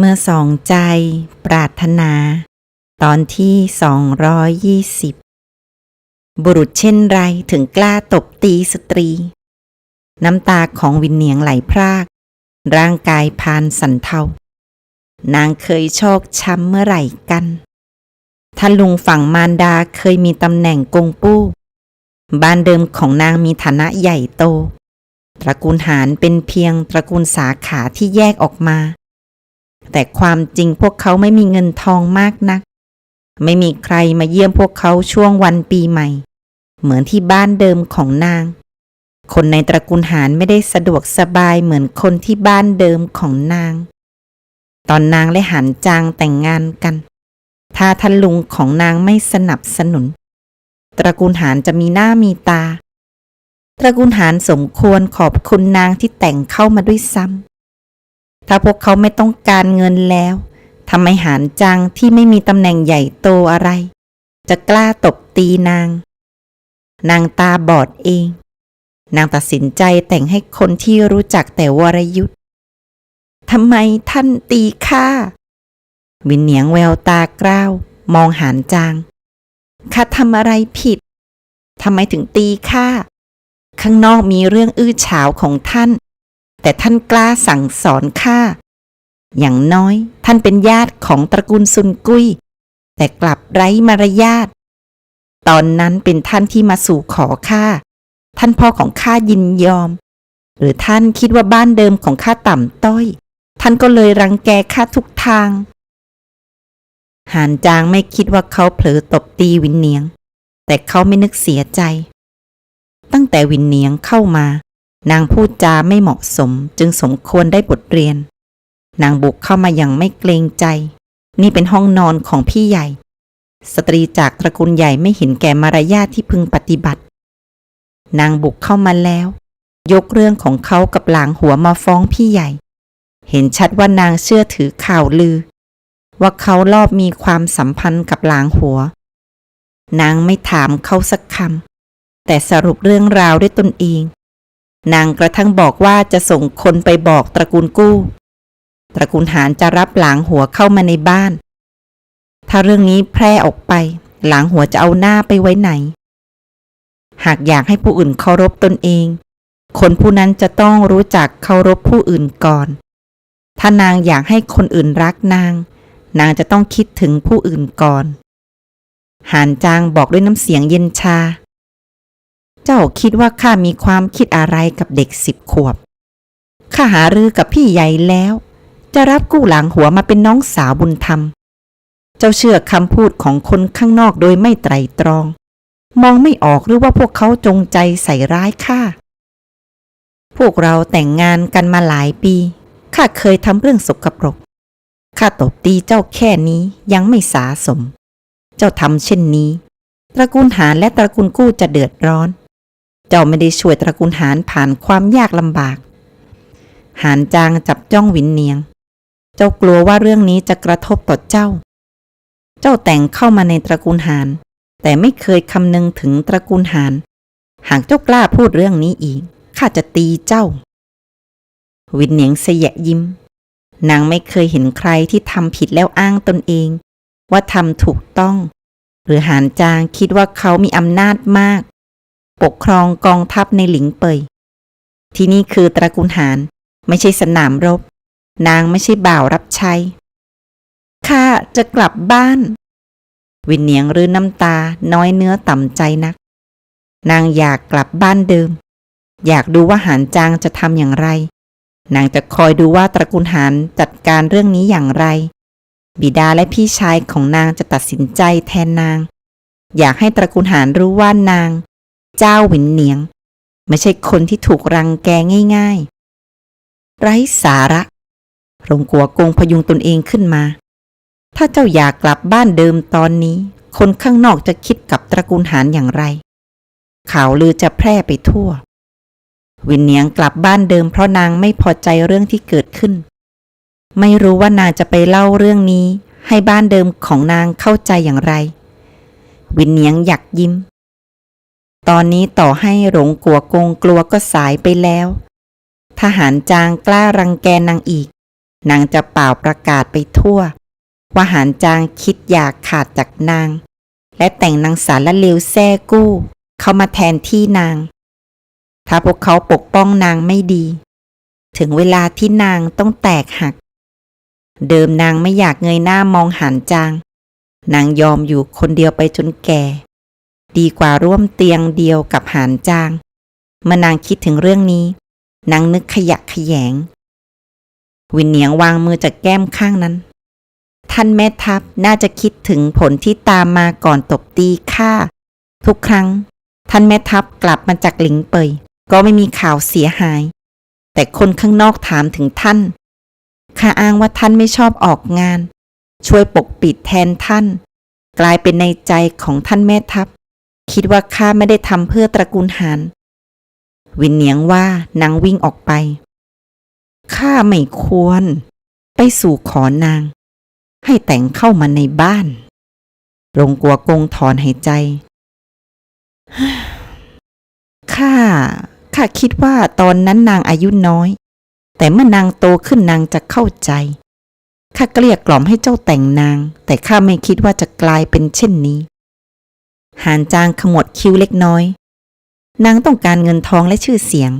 เมื่อสองใจปรารถนา ตอนที่สองร้อยยี่สิบบุรุษเช่นไรถึงกล้าตบตีสตรี น้ำตาของวินเนียงไหลพราก ร่างกายพานสันเทานางเคยโชคช้ำเมื่อไหร่กันท่านลุงฝั่งมารดาเคยมีตำแหน่งกงปู้ บ้านเดิมของนางมีฐานะใหญ่โต ตระกูลหารเป็นเพียงตระกูลสาขาที่แยกออกมา แต่ความจริงพวกเขาไม่มีเงินทองมากนัก ไม่มีใครมาเยี่ยมพวกเขาช่วงวันปีใหม่ เหมือนที่บ้านเดิมของนาง คนในตระกูลหารไม่ได้สะดวกสบายเหมือนคนที่บ้านเดิมของนาง ตอนนางและหันจางแต่งงานกัน ถ้าท่านลุงของนางไม่สนับสนุน ตระกูลหารจะมีหน้ามีตา ตระกูลหารสมควรขอบคุณนางที่แต่งเข้ามาด้วยซ้ำ ถ้าพวกเขาไม่ต้องการเงินแล้วทำไมหารจังที่ไม่มีตำแหน่งใหญ่โตอะไร จะกล้าตบตีนาง นางตาบอดเอง นางตัดสินใจแต่งให้คนที่รู้จักแต่วรยุทธ์ทำไมท่านตีข้าวินเหนียงแววตากร้าว มองหารจางข้าทำอะไรผิดทำไมถึงตีข้าข้างนอกมีเรื่องอื้อฉาวของท่าน แต่ท่านกล้าสั่งสอนข้าอย่างน้อยท่านเป็นญาติของตระกูลซุนกุ้ย แต่กลับไร้มารยาทตอนนั้นเป็นท่านที่มาสู่ขอข้าท่านพ่อของข้ายินยอม หรือท่านคิดว่าบ้านเดิมของข้าต่ำต้อย ท่านก็เลยรังแกข้าทุกทางหานจางไม่คิดว่าเขาเผลอตบตีวินเนียง แต่เขาไม่นึกเสียใจ ตั้งแต่วินเนียงเข้ามา นางพูดจาไม่เหมาะสมจึงสมควรได้บทเรียน นางบุกเข้ามาอย่างไม่เกรงใจ นี่เป็นห้องนอนของพี่ใหญ่ สตรีจากตระกูลใหญ่ไม่เห็นแก่มารยาทที่พึงปฏิบัติ นางบุกเข้ามาแล้ว ยกเรื่องของเขากับหลางหัวมาฟ้องพี่ใหญ่ เห็นชัดว่านางเชื่อถือข่าวลือ ว่าเขาลอบมีความสัมพันธ์กับหลางหัว นางไม่ถามเขาสักคำแต่สรุปเรื่องราวด้วยตนเอง นางกระทั่งบอกว่าจะส่งคนไปบอกตระกูลกู้ ตระกูลหารจะรับหลางหัวเข้ามาในบ้าน ถ้าเรื่องนี้แพร่ออกไป หลางหัวจะเอาหน้าไปไว้ไหน หากอยากให้ผู้อื่นเคารพตนเอง คนผู้นั้นจะต้องรู้จักเคารพผู้อื่นก่อน ถ้านางอยากให้คนอื่นรักนาง นางจะต้องคิดถึงผู้อื่นก่อนหานจางบอกด้วยน้ำเสียงเย็นชา เจ้าคิดว่าข้ามีความคิดอะไรกับเด็กสิบขวบ ข้าหารือกับพี่ใหญ่แล้ว จะรับกู้หลังหัวมาเป็นน้องสาวบุญธรรม เจ้าเชื่อคำพูดของคนข้างนอกโดยไม่ไตรตรอง มองไม่ออกหรือว่าพวกเขาจงใจใส่ร้ายข้า พวกเราแต่งงานกันมาหลายปี ข้าเคยทำเรื่องสกปรก ข้าตบตีเจ้าแค่นี้ยังไม่สาสม เจ้าทำเช่นนี้ ตระกูลหารและตระกูลกู้จะเดือดร้อน เจ้าไม่ได้ช่วยตระกูลหารผ่านความยากลำบาก หารจางจับจ้องวินเนียง เจ้ากลัวว่าเรื่องนี้จะกระทบต่อเจ้า เจ้าแต่งเข้ามาในตระกูลหารแต่ไม่เคยคำนึงถึงตระกูลหารหากเจ้ากล้าพูดเรื่องนี้อีก ข้าจะตีเจ้า วินเนียงเสยะยิ้ม นางไม่เคยเห็นใครที่ทำผิดแล้วอ้างตนเอง ว่าทำถูกต้อง หรือหานจางคิดว่าเขามีอำนาจมาก ปกครองกองทัพในหลิงเปย ที่นี่คือตระกูลหารไม่ใช่สนามรบ นางไม่ใช่บ่าวรับใช้ข้าจะกลับบ้าน วินเนียงรื้นน้ำตาน้อยเนื้อต่ำใจนัก นางอยากกลับบ้านเดิม อยากดูว่าหานจางจะทำอย่างไร นางจะคอยดูว่าตระกูลหารจัดการเรื่องนี้อย่างไร บิดาและพี่ชายของนางจะตัดสินใจแทนนาง อยากให้ตระกูลหารรู้ว่านาง เจ้าหวินเหนียง ไม่ใช่คนที่ถูกรังแกง่ายๆ ไร้สาระรงกัวกงพยุงตนเองขึ้นมา ถ้าเจ้าอยากกลับบ้านเดิมตอนนี้ คนข้างนอกจะคิดกับตระกูลหารอย่างไร ข่าวลือจะแพร่ไปทั่ว วินเนียงกลับบ้านเดิมเพราะนางไม่พอใจเรื่องที่เกิดขึ้น ไม่รู้ว่านางจะไปเล่าเรื่องนี้ ให้บ้านเดิมของนางเข้าใจอย่างไร วินเนียงอยากยิ้ม ตอนนี้ต่อให้หลงกลัวกงกลัวก็สายไปแล้ว ทหารจางกล้ารังแกนางอีก นางจะเป่าประกาศไปทั่ว ว่าหานจางคิดอยากขาดจากนาง และแต่งนางสารละเลวแซ่กู้ เข้ามาแทนที่นาง ถ้าพวกเขาปกป้องนางไม่ดี ถึงเวลาที่นางต้องแตกหัก เดิมนางไม่อยากเงยหน้ามองหานจาง นางยอมอยู่คนเดียวไปจนแก่ ดีกว่าร่วมเตียงเดียวกับหานจาง เมื่อนางคิดถึงเรื่องนี้ นางนึกขยะขยง วินเหนียงวางมือจากแก้มข้างนั้น ท่านแม่ทัพน่าจะคิดถึงผลที่ตามมาก่อนตบตีข้าทุกครั้ง ท่านแม่ทัพกลับมาจากหลิงเปย ก็ไม่มีข่าวเสียหาย แต่คนข้างนอกถามถึงท่านข้าอ้างว่าท่านไม่ชอบออกงาน ช่วยปกปิดแทนท่าน กลายเป็นในใจของท่านแม่ทัพ คิดว่าข้าไม่ได้ทำเพื่อตระกูลหานวินเนียงว่านางวิ่งออกไป ข้าไม่ควร ไปสู่ขอนาง ให้แต่งเข้ามาในบ้านรงกัวกงถอนหายใจ ข้า ข้าคิดว่าตอนนั้นนางอายุน้อย แต่เมื่อนางโตขึ้นนางจะเข้าใจ ข้าเกลี้ยกล่อมให้เจ้าแต่งนาง แต่ข้าไม่คิดว่าจะกลายเป็นเช่นนี้ หานจางขมวดคิ้วเล็กน้อย นางต้องการเงินทองและชื่อเสียง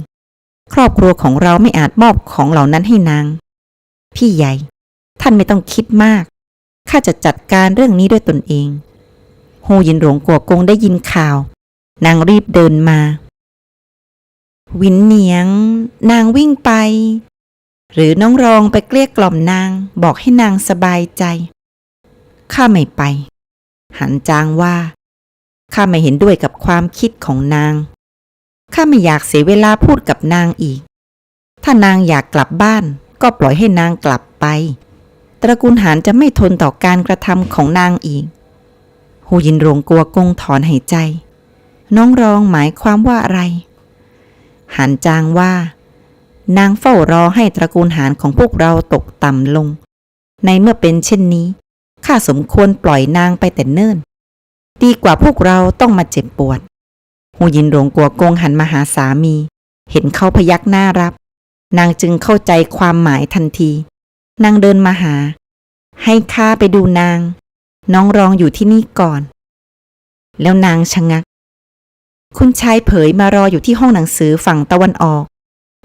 ครอบครัวของเราไม่อาจมอบของเหล่านั้นให้นาง พี่ใหญ่ ท่านไม่ต้องคิดมาก ข้าจะจัดการเรื่องนี้ด้วยตนเองโฮยินหลงกัวกงได้ยินข่าว นางรีบเดินมา วินเหนียง นางวิ่งไป หรือน้องรองไปเกลี้ยกล่อมนางบอกให้นางสบายใจ ข้าไม่ไป หันจางว่า ข้าไม่เห็นด้วยกับความคิดของนาง ข้าไม่อยากเสียเวลาพูดกับนางอีก ถ้านางอยากกลับบ้าน ก็ปล่อยให้นางกลับไป ตระกูลหานจะไม่ทนต่อการกระทำของนางอีก หูยินรงกลัวกงถอนหายใจ น้องรองหมายความว่าอะไรหันจางว่า นางเฝ้ารอให้ตระกูลหานของพวกเราตกต่ำลง ในเมื่อเป็นเช่นนี้ข้าสมควรปล่อยนางไปแต่เนิ่น ดีกว่าพวกเราต้องมาเจ็บปวด หูยินหลงกัวกงหันมาหาสามี เห็นเขาพยักหน้ารับ นางจึงเข้าใจความหมายทันที นางเดินมาหา ให้ข้าไปดูนาง น้องรองอยู่ที่นี่ก่อน แล้วนางชะงัก คุณชายเผยมารออยู่ที่ห้องหนังสือฝั่งตะวันออก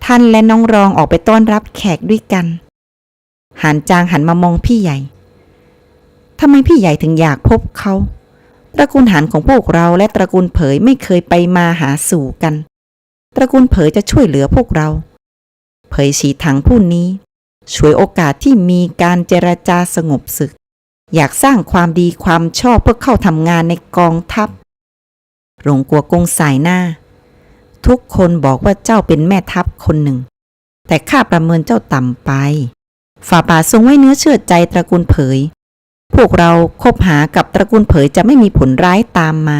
ท่านและน้องรองออกไปต้อนรับแขกด้วยกันหานจางหันมามองพี่ใหญ่ทำไมพี่ใหญ่ถึงอยากพบเขา ตระกูลหานของพวกเราและตระกูลเผยไม่เคยไปมาหาสู่กัน ตระกูลเผยจะช่วยเหลือพวกเรา เผยฉีถังผู้นี้ช่วยโอกาสที่มีการเจรจาสงบศึก อยากสร้างความดีความชอบเพื่อเข้าทำงานในกองทัพหลงกัวกงสายหน้า ทุกคนบอกว่าเจ้าเป็นแม่ทัพคนหนึ่ง แต่ข้าประเมินเจ้าต่ำไป ฝ่าบาททรงไว้เนื้อเชื่อใจตระกูลเผย พวกเราคบหากับตระกูลเผยจะไม่มีผลร้ายตามมา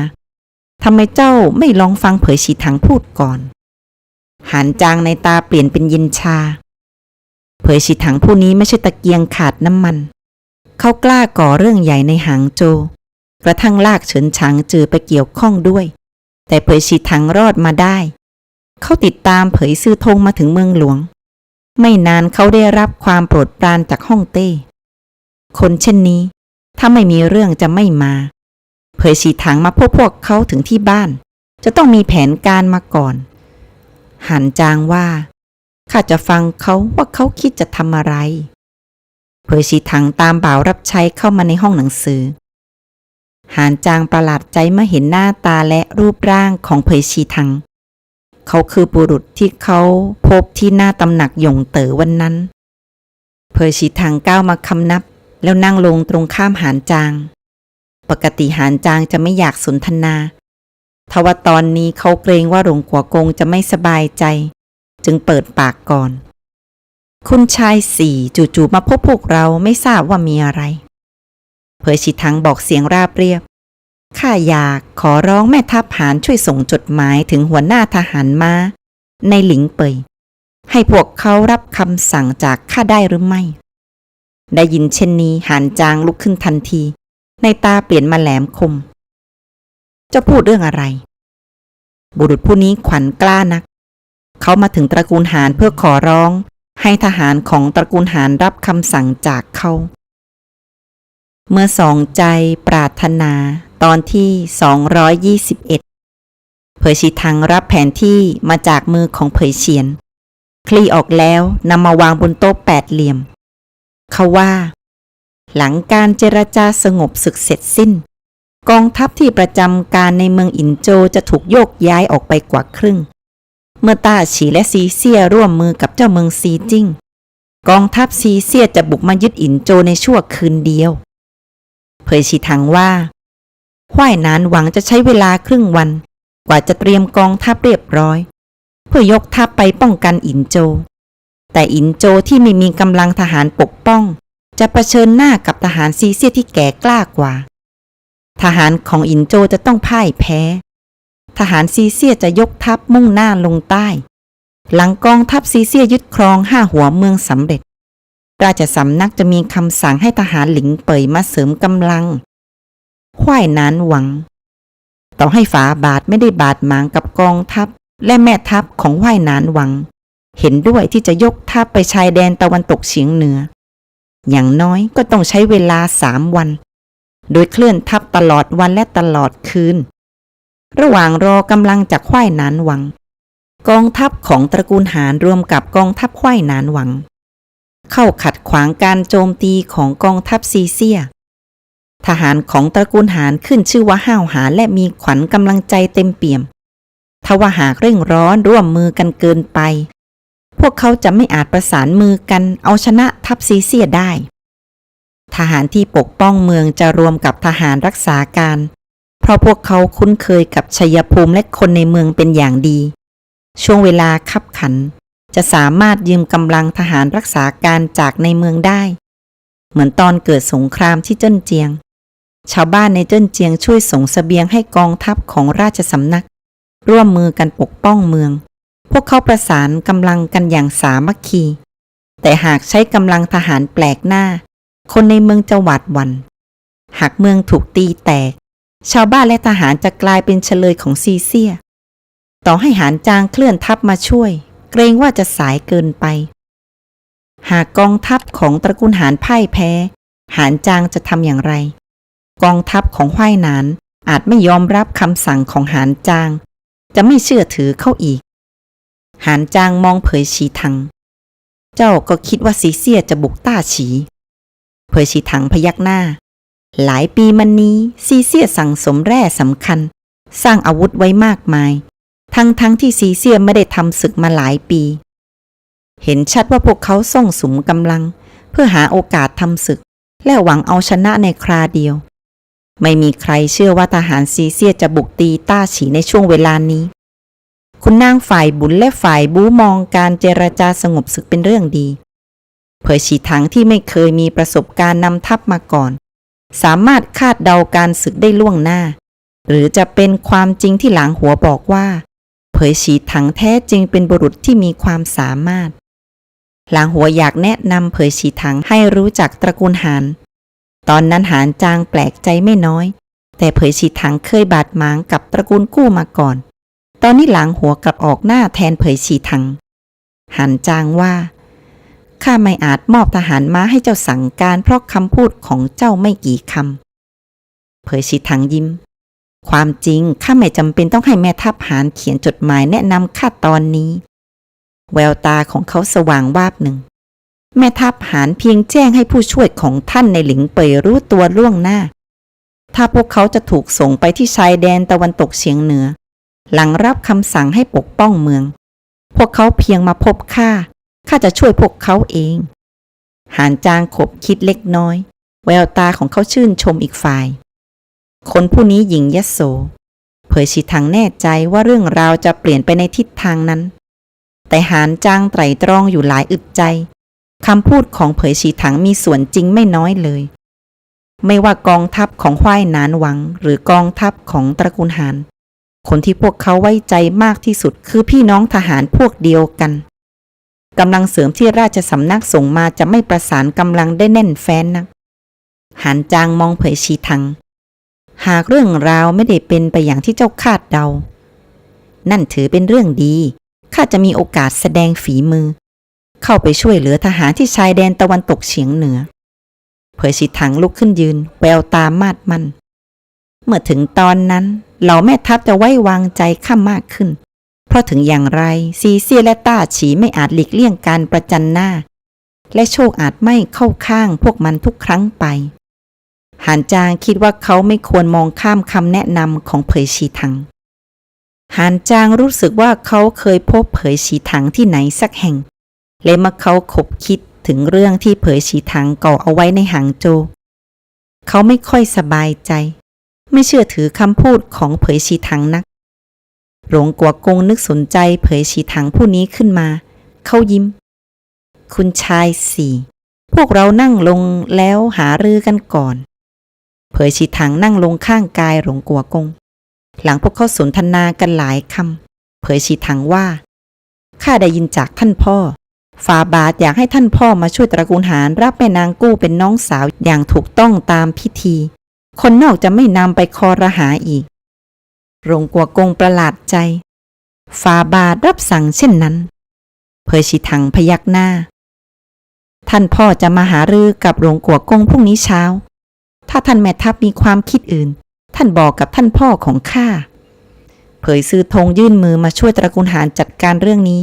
ทำไมเจ้าไม่ลองฟังเผยฉีถังพูดก่อน หันจางในตาเปลี่ยนเป็นยินชา เผยฉีถังผู้นี้ไม่ใช่ตะเกียงขาดน้ำมัน เขากล้าก่อเรื่องใหญ่ในหางโจ กระทั่งลากเฉินฉางจือไปเกี่ยวข้องด้วย แต่เผยฉีถังรอดมาได้ เขาติดตามเผยซื่อธงมาถึงเมืองหลวง ไม่นานเขาได้รับความโปรดปรานจากฮ่องเต้ คนเช่นนี้ ถ้าไม่มีเรื่องจะไม่มาเผยฉีถังมาพบพวกเขาถึงที่บ้าน จะต้องมีแผนการมาก่อน หันจางว่าข้าจะฟังเขาว่าเขาคิดจะทำอะไรเผยฉีถังตามบ่าวรับใช้เข้ามาในห้องหนังสือหานจางประหลาดใจเมื่อเห็นหน้าตาและรูปร่างของเผยชีถัง เขาคือบุรุษที่เขาพบที่หน้าตำหนักหยงเต๋อวันนั้น เผยชีถังก้าวมาคำนับ แล้วนั่งลงตรงข้ามหานจาง ปกติหานจางจะไม่อยากสนทนา ทว่าตอนนี้เขาเกรงว่าหลวงกัวกงจะไม่สบายใจ จึงเปิดปากก่อน คุณชายสี่จู่ๆมาพบพวกเราไม่ทราบว่ามีอะไรเผยฉีทังบอกเสียงราบเรียบข้าอยากขอร้องแม่ทัพหานช่วยส่งจดหมายถึงหัวหน้าทหารมา ในหลิงเปย ให้พวกเขารับคำสั่งจากข้าได้หรือไม่ ได้ยินเช่นนี้หานจางลุกขึ้นทันที ในตาเปลี่ยนมาแหลมคม จะพูดเรื่องอะไร บุรุษผู้นี้ขวัญกล้านัก เขามาถึงตระกูลหานเพื่อขอร้อง ให้ทหารของตระกูลหานรับคำสั่งจากเขา เมื่อสองใจปรารถนาตอนที่ 221 เผยชีทังรับแผนที่มาจากมือของเผยเฉียน คลี่ออกแล้วนำมาวางบนโต๊ะแปดเหลี่ยม เขาว่า หลังการเจรจาสงบศึกเสร็จสิ้น กองทัพที่ประจำการในเมืองอินโจจะถูกโยกย้ายออกไปกว่าครึ่ง เมื่อต้าฉีและซีเซียร่วมมือกับเจ้าเมืองซีจิ้ง กองทัพซีเซียจะบุกมายึดอินโจในชั่วคืนเดียว เผยชีทังว่าหว่ายนานหวังจะใช้เวลาครึ่งวัน กว่าจะเตรียมกองทัพเรียบร้อย เพื่อยกทัพไปป้องกันอินโจ แต่อินโจที่ไม่มีกำลังทหารปกป้อง จะะเผชิญหน้ากับทหารซีเซียที่แก่กล้ากว่า ทหารของอินโจจะต้องพ่ายแพ้ ทหารซีเซียจะยกทัพมุ่งหน้าลงใต้ หลังกองทัพซีเซียยึดครองห้าหัวเมืองสำเร็จ ราชสำนักจะมีคำสั่งให้ทหารหลิงเป่ยมาเสริมกำลังขวายนานหวัง ต่อให้ฝาบาทไม่ได้บาดหมางกับกองทัพและแม่ทัพของไหว้นานหวัง เห็นด้วยที่จะยกทัพไปชายแดนตะวันตกเฉียงเหนือ อย่างน้อยก็ต้องใช้เวลาสามวัน โดยเคลื่อนทัพตลอดวันและตลอดคืน ระหว่างรอกำลังจากขว้ายนานหวัง กองทัพของตระกูลหารรวมกับกองทัพขว้ายนานหวัง เข้าขัดขวางการโจมตีของกองทัพซีเซีย ทหารของตระกูลหารขึ้นชื่อว่าห้าวหาญและมีขวัญกำลังใจเต็มเปี่ยมทว่าหากเร่งร้อนร่วมมือกันเกินไป พวกเขาจะไม่อาจประสานมือกันเอาชนะทัพซีเซียได้ ทหารที่ปกป้องเมืองจะรวมกับทหารรักษาการ เพราะพวกเขาคุ้นเคยกับชัยภูมิและคนในเมืองเป็นอย่างดี ช่วงเวลาคับขัน จะสามารถยืมกำลังทหารรักษาการจากในเมืองได้ เหมือนตอนเกิดสงครามที่เจิ้นเจียง ชาวบ้านในเจิ้นเจียงช่วยส่งสเสบียงให้กองทัพของราชสำนัก ร่วมมือกันปกป้องเมือง พวกเขาประสานกำลังกันอย่างสามัคคี แต่หากใช้กำลังทหารแปลกหน้า คนในเมืองจะหวาดหวัน่น หากเมืองถูกตีแตก ชาวบ้านและทหารจะกลายเป็นเฉลยของซีเซีย ต่อให้หารจางเคลื่อนทัพมาช่วย เกรงว่าจะสายเกินไป หากกองทัพของตระกูลหารพ่ายแพ้ หารจางจะทำอย่างไร กองทัพของห้วยนานอาจไม่ยอมรับคำสั่งของหารจาง จะไม่เชื่อถือเข้าอีก หานจางมองเผยฉีทัง เจ้าก็คิดว่าซีเซียจะบุกต้าฉี เผยฉีทังพยักหน้า หลายปีมานี้ซีเซียสั่งสมแร่สำคัญ สร้างอาวุธไว้มากมาย ทั้งทั้งที่ซีเซียไม่ได้ทำศึกมาหลายปี เห็นชัดว่าพวกเขาส่งสุมกำลัง เพื่อหาโอกาสทำศึก และหวังเอาชนะในคราเดียว ไม่มีใครเชื่อว่าทหารซีเซียจะบุกตีต้าฉีในช่วงเวลานี้ คุณนางฝ่ายบุญและฝ่ายบูมองการเจรจาสงบศึกเป็นเรื่องดีเผยฉีถังที่ไม่เคยมีประสบการณ์นำทัพมาก่อน สามารถคาดเดาการศึกได้ล่วงหน้า หรือจะเป็นความจริงที่หลังหัวบอกว่า เผยฉีถังแท้จริงเป็นบุรุษที่มีความสามารถ หลังหัวอยากแนะนำเผยฉีถังให้รู้จักตระกูลหานตอนนั้นหานจางแปลกใจไม่น้อย แต่เผยฉีถังเคยบาดหมางกับตระกูลกู้มาก่อน ตอนนี้หลังหัวกลับออกหน้าแทนเผยฉีถัง หันจางว่าข้าไม่อาจมอบทหารม้าให้เจ้าสั่งการเพราะคำพูดของเจ้าไม่กี่คำเผยฉีถังยิ้ม ความจริงข้าไม่จำเป็นต้องให้แม่ทัพหารเขียนจดหมายแนะนำข้าตอนนี้ แววตาของเขาสว่างวาบหนึ่ง แม่ทัพหารเพียงแจ้งให้ผู้ช่วยของท่านในหลิงเปยรู้ตัวล่วงหน้า ถ้าพวกเขาจะถูกส่งไปที่ชายแดนตะวันตกเฉียงเหนือ หลังรับคำสั่งให้ปกป้องเมือง พวกเขาเพียงมาพบข้าข้าจะช่วยพวกเขาเอง หานจางขบคิดเล็กน้อย แววตาของเขาชื่นชมอีกฝ่าย คนผู้นี้หญิงยโส เผยชีทางแน่ใจว่าเรื่องราวจะเปลี่ยนไปในทิศทางนั้น แต่หานจางไตรตรองอยู่หลายอึดใจคำพูดของเผยชีถังมีส่วนจริงไม่น้อยเลย ไม่ว่ากองทัพของขว้ายนานหวังหรือกองทัพของตระกูลหาน คนที่พวกเขาไว้ใจมากที่สุดคือพี่น้องทหารพวกเดียวกันกำลังเสริมที่ราชสำนักส่งมาจะไม่ประสานกำลังได้แน่นแฟ้นนักหานจางมองเผยชีทัง หากเรื่องราวไม่ได้เป็นไปอย่างที่เจ้าคาดเดา นั่นถือเป็นเรื่องดี ข้าจะมีโอกาสแสดงฝีมือ เข้าไปช่วยเหลือทหารที่ชายแดนตะวันตกเฉียงเหนือ เผยฉีถังลุกขึ้นยืน แววตามาดมัน เมื่อถึงตอนนั้น เหล่าแม่ทัพจะไว้วางใจข้ามากขึ้น เพราะถึงอย่างไรซีเซียและต้าฉีไม่อาจหลีกเลี่ยงการประจันหน้า และโชคอาจไม่เข้าข้างพวกมันทุกครั้งไปหานจางคิดว่าเขาไม่ควรมองข้ามคำแนะนำของเผยชีถังหานจางรู้สึกว่าเขาเคยพบเผยชีถังที่ไหนสักแห่ง และเมื่อเขาขบคิดถึงเรื่องที่เผยชีถังก่อเอาไว้ในหางโจ เขาไม่ค่อยสบายใจ ไม่เชื่อถือคำพูดของเผยชีถังนัก หลงกัวกงนึกสนใจเผยชีถังผู้นี้ขึ้นมา เขายิ้ม คุณชายสี่พวกเรานั่งลงแล้วหารือกันก่อน เผยชีถังนั่งลงข้างกายหลงกัวกง หลังพวกเขาสนทนากันหลายคำเผยชีถังว่า ข้าได้ยินจากท่านพ่อฟาบาทอยากให้ท่านพ่อมาช่วยตระกูลหารรับแม่นางกู้เป็นน้องสาวอย่างถูกต้องตามพิธี คนนอกจะไม่นำไปคอรหาอีกหลงกัวกงประหลาดใจฟาบารับสั่งเช่นนั้นเผยชีถังพยักหน้า ท่านพ่อจะมาหารือกับหลวงกัวกงพรุ่งนี้เช้า ถ้าท่านแม่ทัพมีความคิดอื่น ท่านบอกกับท่านพ่อของข้า เผยซื้อธงยื่นมือมาช่วยตระกูลหารจัดการเรื่องนี้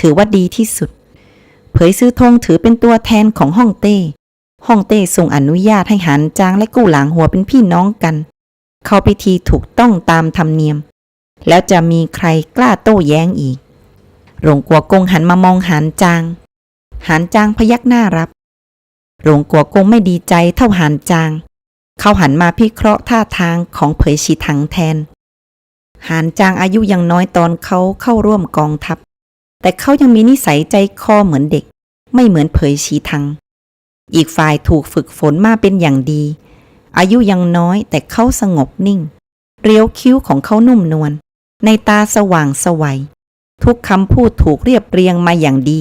ถือว่าดีที่สุด เผยซื้อธงถือเป็นตัวแทนของฮ่องเต้ ฮ่องเต้ทรงอนุญาตให้หันจางและกู้หลางหัวเป็นพี่น้องกัน เข้าพิธีถูกต้องตามธรรมเนียม แล้วจะมีใครกล้าโต้แย้งอีก หลวงกัวกงหันมามองหันจางหันจางพยักหน้ารับ หลวงกัวกงไม่ดีใจเท่าหันจาง เขาหันมาพิเคราะห์ท่าทางของเผยฉีถังแทนหานจางอายุยังน้อยตอนเขาเข้าร่วมกองทัพ แต่เขายังมีนิสัยใจคอเหมือนเด็ก ไม่เหมือนเผยฉีทัง อีกฝ่ายถูกฝึกฝนมาเป็นอย่างดี อายุยังน้อยแต่เขาสงบนิ่ง เรียวคิ้วของเขานุ่มนวล ในตาสว่างสวัย ทุกคำพูดถูกเรียบเรียงมาอย่างดี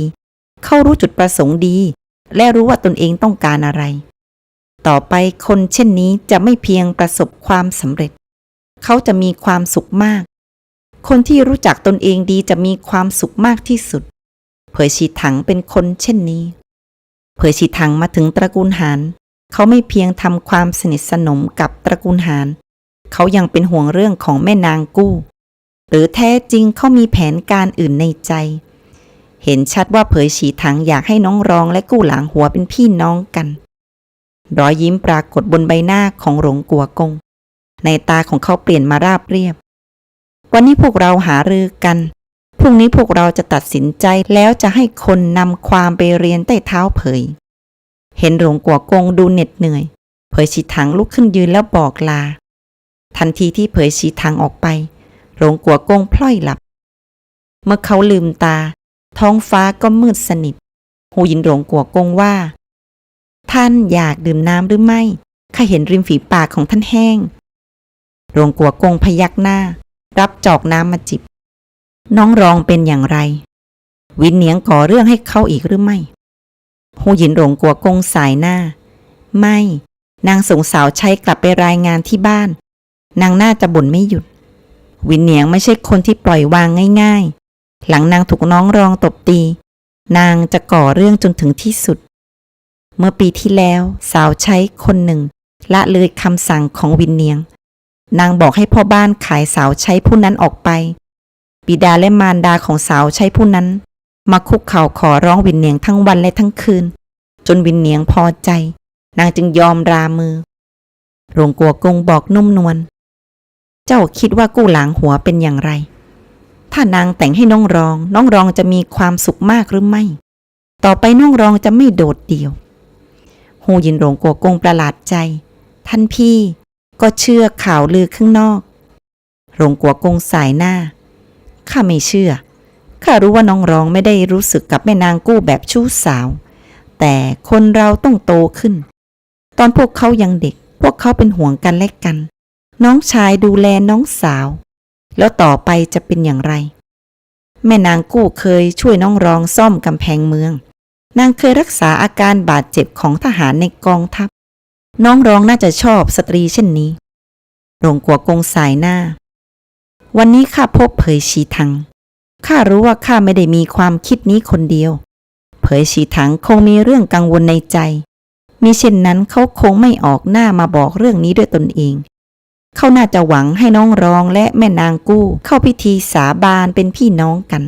เขารู้จุดประสงค์ดี และรู้ว่าตนเองต้องการอะไร ต่อไปคนเช่นนี้จะไม่เพียงประสบความสำเร็จ เขาจะมีความสุขมาก คนที่รู้จักตนเองดีจะมีความสุขมากที่สุด เผยชีถังเป็นคนเช่นนี้ เผยชีถังมาถึงตระกูลหานเขาไม่เพียงทำความสนิทสนมกับตระกูลหานเขายังเป็นห่วงเรื่องของแม่นางกู้ หรือแท้จริงเขามีแผนการอื่นในใจ เห็นชัดว่าเผยฉีถังอยากให้น้องรองและกู้หลางหัวเป็นพี่น้องกัน รอยยิ้มปรากฏบนใบหน้าของหลงกัวกง ในตาของเขาเปลี่ยนมาราบเรียบ วันนี้พวกเราหารือกัน พรุ่งนี้พวกเราจะตัดสินใจแล้วจะให้คนนำความไปเรียนใต้เท้าเผย เห็นหลงกัวกงดูเหน็ดเหนื่อย เผยฉีถังลุกขึ้นยืนแล้วบอกลา ทันทีที่เผยฉีถังออกไป หลงกัวกงพล่อยหลับ เมื่อเขาลืมตา ท้องฟ้าก็มืดสนิท หูยินหลงกัวกงว่า ท่านอยากดื่มน้ำหรือไม่ข้าเห็นริมฝีปากของท่านแห้งหลวงกัวกงพยักหน้า รับจอกน้ำมาจิบ น้องรองเป็นอย่างไร วินเนียงก่อเรื่องให้เขาอีกหรือไม่หูหยินหลงกัวกงสายหน้า ไม่ นางส่งสาวใช้กลับไปรายงานที่บ้าน นางน่าจะบ่นไม่หยุด วินเนียงไม่ใช่คนที่ปล่อยวางง่าย ๆ หลังนางถูกน้องรองตบตี นางจะก่อเรื่องจนถึงที่สุด เมื่อปีที่แล้วสาวใช้คนหนึ่ง ละเลยคำสั่งของวินเนียง นางบอกให้พ่อบ้านขายสาวใช้ผู้นั้นออกไป บิดาและมารดาของสาวใช้ผู้นั้น มาคุกเข่าขอร้องวินเนียงทั้งวันและทั้งคืน จนวินเนียงพอใจ นางจึงยอมรามือหลวงกัวกงบอกนุ่มนวลเจ้าคิดว่ากู้หลางหัวเป็นอย่างไร ถ้านางแต่งให้น้องรอง น้องรองจะมีความสุขมากหรือไม่ ต่อไปน้องรองจะไม่โดดเดี่ยวฮูยินหลวงกัวกงประหลาดใจ ท่านพี่ก็เชื่อข่าวลือข้างนอกหลวงกัวกงสายหน้า ข้าไม่เชื่อ ข้ารู้ว่าน้องรองไม่ได้รู้สึกกับแม่นางกู้แบบชู้สาว แต่คนเราต้องโตขึ้น ตอนพวกเขายังเด็ก พวกเขาเป็นห่วงกันและกัน น้องชายดูแลน้องสาว แล้วต่อไปจะเป็นอย่างไร แม่นางกู้เคยช่วยน้องรองซ่อมกำแพงเมือง นางเคยรักษาอาการบาดเจ็บของทหารในกองทัพ น้องรองน่าจะชอบสตรีเช่นนี้หลวงกัวกงสายหน้า วันนี้ข้าพบเผยชีทัง ข้ารู้ว่าข้าไม่ได้มีความคิดนี้คนเดียว เผยชีถังคงมีเรื่องกังวลในใจ มิเช่นนั้นเขาคงไม่ออกหน้ามาบอกเรื่องนี้ด้วยตนเอง เขาน่าจะหวังให้น้องรองและแม่นางกู้เข้าพิธีสาบานเป็นพี่น้องกัน